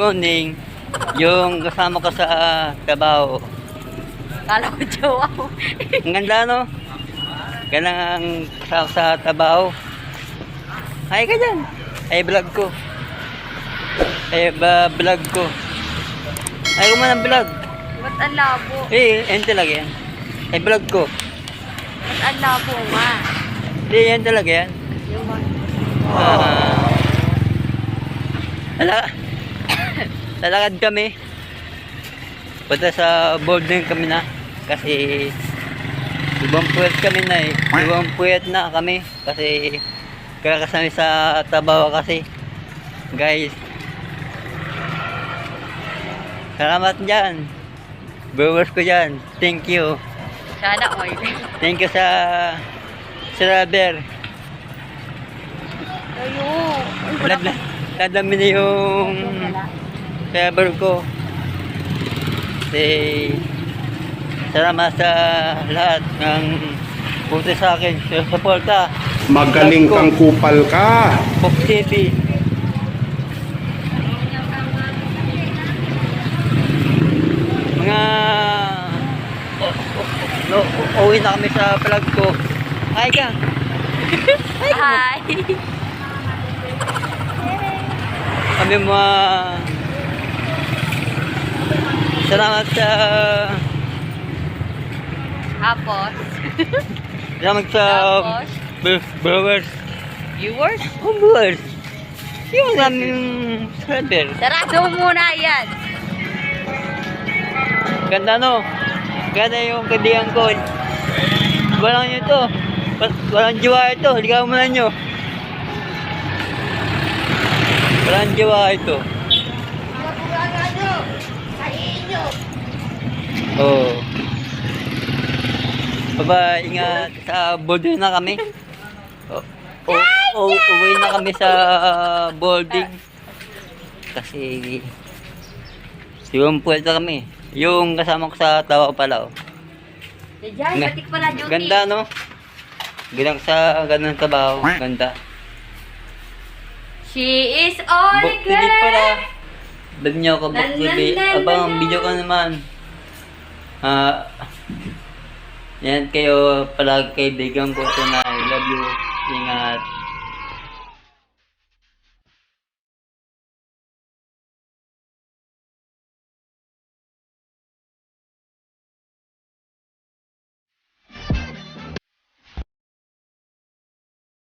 Morning. Yung kasama ko sa trabaho. Kala ko jowa mo. Ang ganda, no? Ganda ang kasama sa trabaho. Ay ka dyan. Ay, vlog ko. Ay, ba, vlog ko. Ay, ko man ang vlog. Ba't ang labo? Eh, yan talaga yan. Ay, vlog ko. Ba't ang labo nga? Hindi, yan talaga yan. Yung Ah. Lala lalakad kami. Punta sa boarding kami na. Kasi ibang puwet kami na eh. Ibang puwet na kami. Kasi kakasami sa trabaho kasi. Guys. Salamat dyan. Viewers ko dyan. Thank you. Sana oil. Thank you sa subscriber. Ayo. Ay, wala Lad, ladami na yung server ko. Kasi salamat sa lahat ng buti sa akin. Sa suporta. Magaling kang kupal ka. Pop TV. Mga no, uwi na kami sa vlog ko. Ay ka. Hi. Kami mga Salamat sa Tapos, Salamat sa Tapos? br- Brewers viewers? Oh, brewers Yung aming server Sarado muna yan. Ganda no? Ganda yung kadiyan ko. Walang nyo to. Wa- Walang jiwa ito. Ligaw mo na nyo. Walang jiwa ito Oh. Baba, ingat sa boarding na kami. Oh, oh, oh, uwi na kami sa boarding. Kasi yung puweta kami. Yung kasama ko sa tawa ko pala. Oh. Diyan, batik pala duty. Ganda no? Ganda sa ganang trabaho. Ganda. She is all Book TV pala. Nan, TV? nan, nan, Abang, video ka naman. Ah, yan kayo pala kaibigan ko. I love you. Ingat.